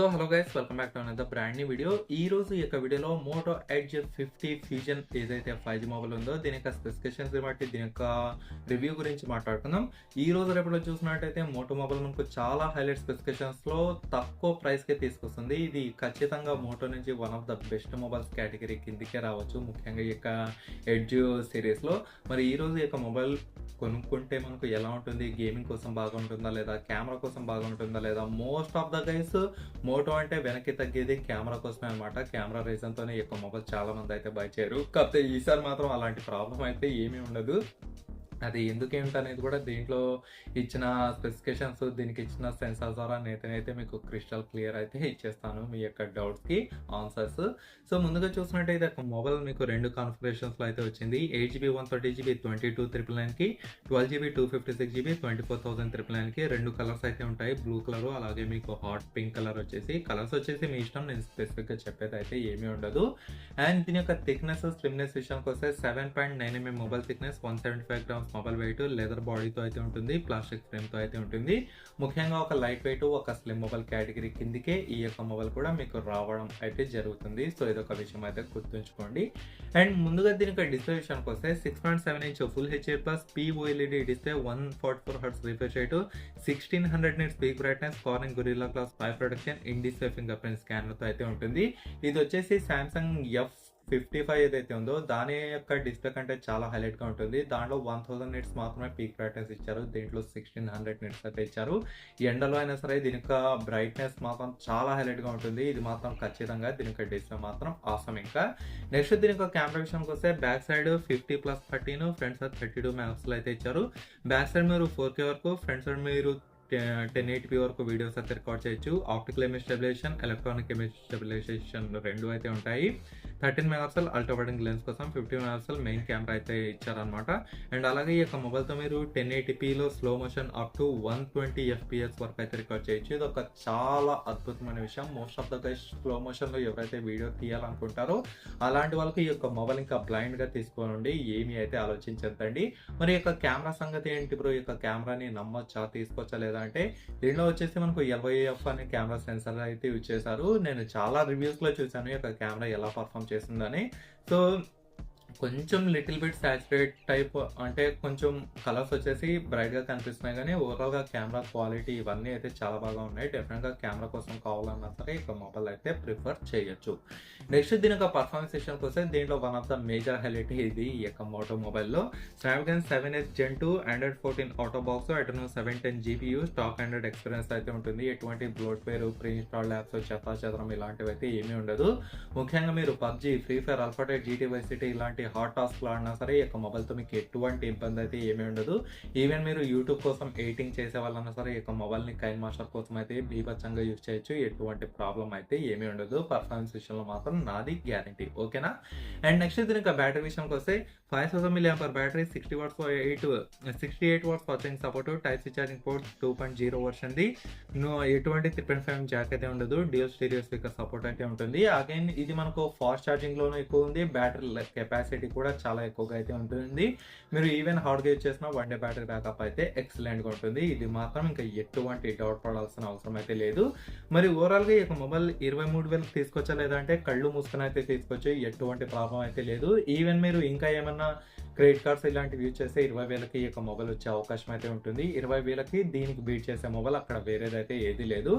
So hello guys welcome back to another brand new video ఈ రోజు యొక్క వీడియోలో మోటో ఎడ్జ్ ఫిఫ్టీ ఫ్యూజన్ ఏదైతే ఫైవ్ జీ మొబైల్ ఉందో దీని యొక్క స్పెసిఫికేషన్స్ బట్టి దీని యొక్క రివ్యూ గురించి మాట్లాడుకుందాం. ఈ రోజు రేపటిలో చూసినట్టయితే మోటో మొబైల్ మనకు చాలా హైలైట్ స్పెసిఫికేషన్స్లో తక్కువ ప్రైస్ కే తీసుకొస్తుంది. ఇది ఖచ్చితంగా మోటో నుంచి one of the best mobiles category కిందికే రావచ్చు ముఖ్యంగా ఈ యొక్క ఎడ్జ్ సిరీస్లో మరి ఈ రోజు ఈ యొక్క మొబైల్ కొనుక్కుంటే మనకు ఎలా ఉంటుంది? గేమింగ్ కోసం బాగుంటుందా లేదా? కెమెరా కోసం బాగుంటుందా లేదా? Most of the guys Moto అంటే వెనక్కి తగ్గేది కెమెరా కోసమే అనమాట కెమెరా రీజన్తోనే ఎక్కువ మొబైల్ చాలా మంది అయితే బై చేయరు. కాకపోతే ఈసారి మాత్రం అలాంటి ప్రాబ్లం అయితే ఏమీ ఉండదు. అది ఎందుకు అనేది కూడా దీంట్లో ఇచ్చిన స్పెసిఫికేషన్స్ దీనికి ఇచ్చిన సెన్సార్ ద్వారా నేతనైతే మీకు క్రిస్టల్ క్లియర్ అయితే ఇచ్చేస్తాను మీ యొక్క డౌట్స్కి ఆన్సర్స్. సో ముందుగా చూసినట్టయితే ఒక మొబైల్ మీకు రెండు కాన్ఫిగరేషన్స్లో అయితే వచ్చింది. Eight GB one thirty GB twenty two triple నైన్కి twelve GB two fifty six GB twenty four thousand triple నైన్కి రెండు కలర్స్ అయితే ఉంటాయి. బ్లూ కలర్ అలాగే మీకు హాట్ పింక్ కలర్ వచ్చేసి. కలర్స్ వచ్చేసి మీ ఇష్టం నేను స్పెసిఫిక్గా చెప్పేది అయితే ఏమీ ఉండదు. అండ్ దీని యొక్క థిక్నెస్ స్లిమ్నెస్ విషయానికి వస్తే seven point nine mm mobile thickness one seventy five grams mobile weight leather బాడీతో అయితే ఉంటుంది ప్లాస్టిక్ ఫ్రేమ్తో అయితే ఉంటుంది. ముఖ్యంగా ఒక లైట్ వెయిట్ ఒక స్లిమ్ మొబైల్ కేటగిరీ కిందికే ఈ యొక్క మొబైల్ కూడా మీకు రావడం అయితే జరుగుతుంది. సో ఇదొక విషయం అయితే గుర్తుంచుకోండి. అండ్ ముందుగా దీని యొక్క డిస్ప్లే విషయానికి వస్తే six point seven inch full HD plus POLED display one forty four hertz refresh rate sixteen hundred nits peak brightness Corning Gorilla glass five protection in display fingerprint స్కానర్తో అయితే ఉంటుంది. ఇది వచ్చేసి సామ్సంగ్ ఎఫ్ ఫిఫ్టీ ఫైవ్ ఏదైతే ఉందో దాని యొక్క display కంటే చాలా హైలైట్గా ఉంటుంది. దాంట్లో వన్ థౌసండ్ నిట్స్ మాత్రమే పీక్ బ్రైట్నెస్ ఇచ్చారు. దీంట్లో సిక్స్టీన్ హండ్రెడ్ నిట్స్ అయితే ఇచ్చారు. ఎండలో అయినా సరే దీని యొక్క బ్రైట్నెస్ మాత్రం చాలా హైలైట్గా ఉంటుంది. ఇది మాత్రం ఖచ్చితంగా దీని యొక్క డిస్ప్లే మాత్రం ఆసం ఇంకా. నెక్స్ట్ దీని యొక్క కెమెరా విషయంకి వస్తే back side fifty plus thirteen front side thirty two మ్యాక్స్లో అయితే ఇచ్చారు. బ్యాక్ సైడ్ మీరు ఫోర్ కే వరకు ఫ్రంట్ సైడ్ మీరు టెన్ ఎయిట్ పీ వరకు వీడియోస్ అయితే రికార్డ్ చేయొచ్చు. Optical image stabilisation electronic image stabilisation రెండు అయితే ఉంటాయి. Thirteen megapixel ultra wide angle lens కోసం ఫిఫ్టీ మెగాపిక్సెల్ మెయిన్ కెమెరా అయితే ఇచ్చారనమాట అండ్ అలాగే ఈ యొక్క మొబైల్తో మీరు ten ఎయిటీపీలో slow motion up to one twenty FPS వరకు అయితే రికార్డ్ చేయొచ్చు. ఇది ఒక చాలా అద్భుతమైన విషయం. Most of the guys slow మోషన్లో ఎవరైతే వీడియో తీయాలనుకుంటారో అలాంటి వాళ్ళకి ఈ యొక్క మొబైల్ ఇంకా బ్లైండ్గా తీసుకోనండి. ఏమీ అయితే ఆలోచించద్దండి. మరి యొక్క కెమెరా సంగతి ఏంటి బ్రో? ఈ యొక్క కెమెరాని నమ్మొచ్చా? తీసుకోవచ్చా లేదా అంటే దీనిలో వచ్చేసి మనకు ఎల్వైఎఫ్ అనే కెమెరా సెన్సర్ అయితే యూజ్ చేశారు. నేను చాలా రివ్యూస్లో చూశాను ఈ యొక్క కెమెరా ఎలా పర్ఫామ్ చేస్తుందని. సో కొంచెం లిటిల్ బిట్ సాచురేట్ టైప్ అంటే కొంచెం కలర్స్ వచ్చేసి బ్రైట్గా కనిపిస్తున్నాయి. కానీ ఓవరాల్గా కెమెరా క్వాలిటీ ఇవన్నీ అయితే చాలా బాగా ఉన్నాయి. డెఫినెట్గా కెమెరా కోసం కావాలన్నా సరే ఇక మొబైల్ అయితే ప్రిఫర్ చేయొచ్చు. నెక్స్ట్ దీని యొక్క పర్ఫార్మెన్స్ విషయానికి వస్తే దీంట్లో one of the major highlight ఇది ఈ యొక్క మోటో మొబైల్లో Snapdragon seven S Gen two Android fourteen out of box అటను seven ten GPU stock Android experience అయితే ఉంటుంది. ఎటువంటి బ్లోట్ పేరు ప్రీ ఇన్స్టాల్ యాప్స్ చెత్తా చెదరం ఇలాంటివి అయితే ఏమీ ఉండదు. ముఖ్యంగా మీరు పబ్జీ ఫ్రీ ఫైర్ అల్ఫాటెడ్ జీటీ వైసిటీ ఇలాంటి హాట్ టాస్క్లు ఆడినా సరే ఈ యొక్క మొబైల్తో మీకు ఎటువంటి ఇబ్బంది అయితే ఏమీ ఉండదు. ఈవెన్ మీరు యూట్యూబ్ కోసం ఎయిటింగ్ చేసే వాళ్ళన్నా సరే ఈ యొక్క మొబైల్ని కైన్ మాస్టర్ కోసం అయితే బీభత్సంగా యూజ్ చేయొచ్చు. ఎటువంటి ప్రాబ్లం అయితే ఏమీ ఉండదు. పర్ఫార్మెన్స్ విషయంలో మాత్రం నాది గ్యారంటీ ఓకేనా అండ్ నెక్స్ట్ దీని యొక్క బ్యాటరీ విషయంకి వస్తే five thousand million per battery sixty watts eight sixty eight watts watching support type C charging port two point zero వర్షన్ది ఎటువంటి త్రీ పాయింట్ ఫైవ్ జాక్ అయితే ఉండదు. డ్యూల్ స్టీరియో స్పీకర్ సపోర్ట్ అయితే ఉంటుంది. Again ఇది మనకు ఫాస్ట్ ఛార్జింగ్లోనూ ఎక్కువ ఉంది. బ్యాటరీ కెపాసిటీ కూడా చాలా ఎక్కువగా అయితే ఉంటుంది. మీరు ఈవెన్ హార్డ్ యూజ్ చేసిన వన్ డే బ్యాటరీ బ్యాకప్ అయితే ఎక్సలెంట్గా ఉంటుంది. ఇది మాత్రం ఇంకా ఎటువంటి డౌట్ పడాల్సిన అవసరం అయితే లేదు. మరి ఓవరాల్గా ఈ మొబైల్ ఇరవై మూడు వేలకు తీసుకొచ్చా లేదంటే కళ్ళు మూసుకుని అయితే తీసుకొచ్చి ఎటువంటి ప్రాబ్లం అయితే లేదు. ఈవెన్ మీరు ఇంకా ఏమన్నా క్రెడిట్ కార్డ్స్ ఇలాంటివి యూజ్ చేస్తే ఇరవై వేలకి ఈ యొక్క మొబైల్ వచ్చే అవకాశం అయితే ఉంటుంది. ఇరవై వేలకి దీనికి బీట్ చేసే మొబైల్ అక్కడ వేరేదైతే ఏది లేదు.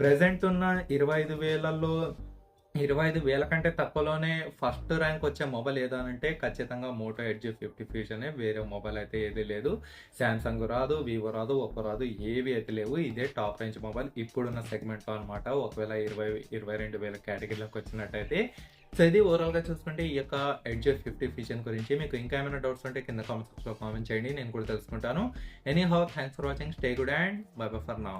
ప్రెసెంట్ ఉన్న ఇరవై ఐదు వేలలో ఇరవై ఐదు వేల కంటే తక్కువలోనే ఫస్ట్ ర్యాంక్ వచ్చే మొబైల్ ఏదనంటే ఖచ్చితంగా మోటో ఎడ్జ్ ఫిఫ్టీ ఫ్యూజనే వేరే మొబైల్ అయితే ఏది లేదు. శాంసంగ్ రాదు వివో రాదు ఒప్పో రాదు ఏవి అయితే లేవు. ఇదే టాప్ రేంజ్ మొబైల్ ఇప్పుడున్న సెగ్మెంట్లో అనమాట ఒకవేళ ఇరవై ఇరవై రెండు వేల కేటగిరీలోకి వచ్చినట్టయితే సో ఇది ఓవరాల్గా చూసుకుంటే ఈ యొక్క ఎడ్జ్ ఫిఫ్టీ ఫీచర్ గురించి మీకు ఇంకా ఏమైనా డౌట్స్ ఉంటే కింద కామెంట్స్లో కామెంట్ చేయండి. నేను కూడా తెలుసుకుంటాను. Anyhow thanks for watching stay good and bye bye for now